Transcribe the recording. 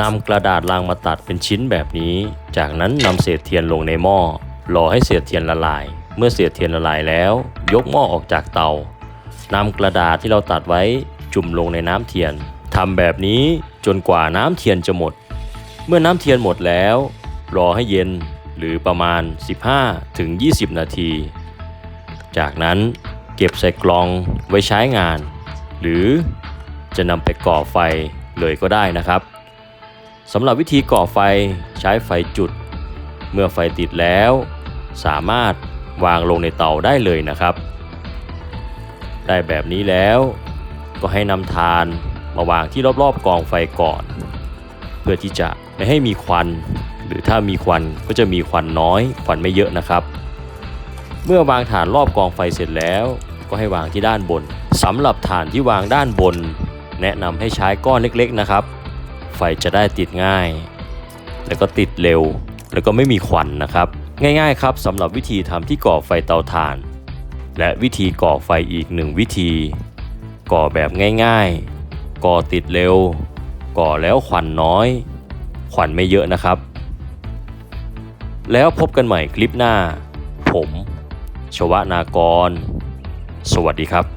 นำกระดาษรางมาตัดเป็นชิ้นแบบนี้ จากนั้นนำเศษเทียนลงในหม้อ รอให้เศษเทียนละลาย เมื่อเศษเทียนละลายแล้ว ยกหม้อออกจากเตานำกระดาษที่เราตัดไว้จุ่มลงในน้ำเทียนทำแบบนี้จนกว่าน้ำเทียนจะหมด เมื่อน้ำเทียนหมดแล้ว รอให้เย็นหรือประมาณ 15-20ถึง20 นาที จากนั้นเก็บใส่กล่องไว้ใช้งาน หรือจะนำไปก่อไฟเลยก็ได้นะครับ สำหรับวิธีก่อไฟใช้ไฟจุด เมื่อไฟติดแล้ว สามารถวางลงในเตาได้เลยนะครับ ได้แบบนี้แล้วก็ให้นำทานมาวางที่รอบๆกองไฟก่อน เพื่อที่จะไม่ให้มีควัน หรือถ้ามีควันก็จะมีควันน้อยควันไม่เยอะนะครับ เมื่อวางฐานรอบกองไฟเสร็จแล้ว ก็ให้วางที่ด้านบนสำหรับฐานที่วางด้านบน แนะนำให้ใช้ก้อนเล็กๆนะครับ ไฟจะได้ติดง่าย แล้วก็ติดเร็ว แล้วก็ไม่มีควันนะครับ ง่ายๆครับสำหรับวิธีทำที่ก่อไฟเตาถ่าน และวิธีก่อไฟอีกหนึ่งวิธี ก่อแบบง่ายๆ ก่อติดเร็ว ก่อแล้วควันน้อย ควันไม่เยอะนะครับ แล้วพบกันใหม่คลิปหน้า ผม ชวนากร สวัสดีครับ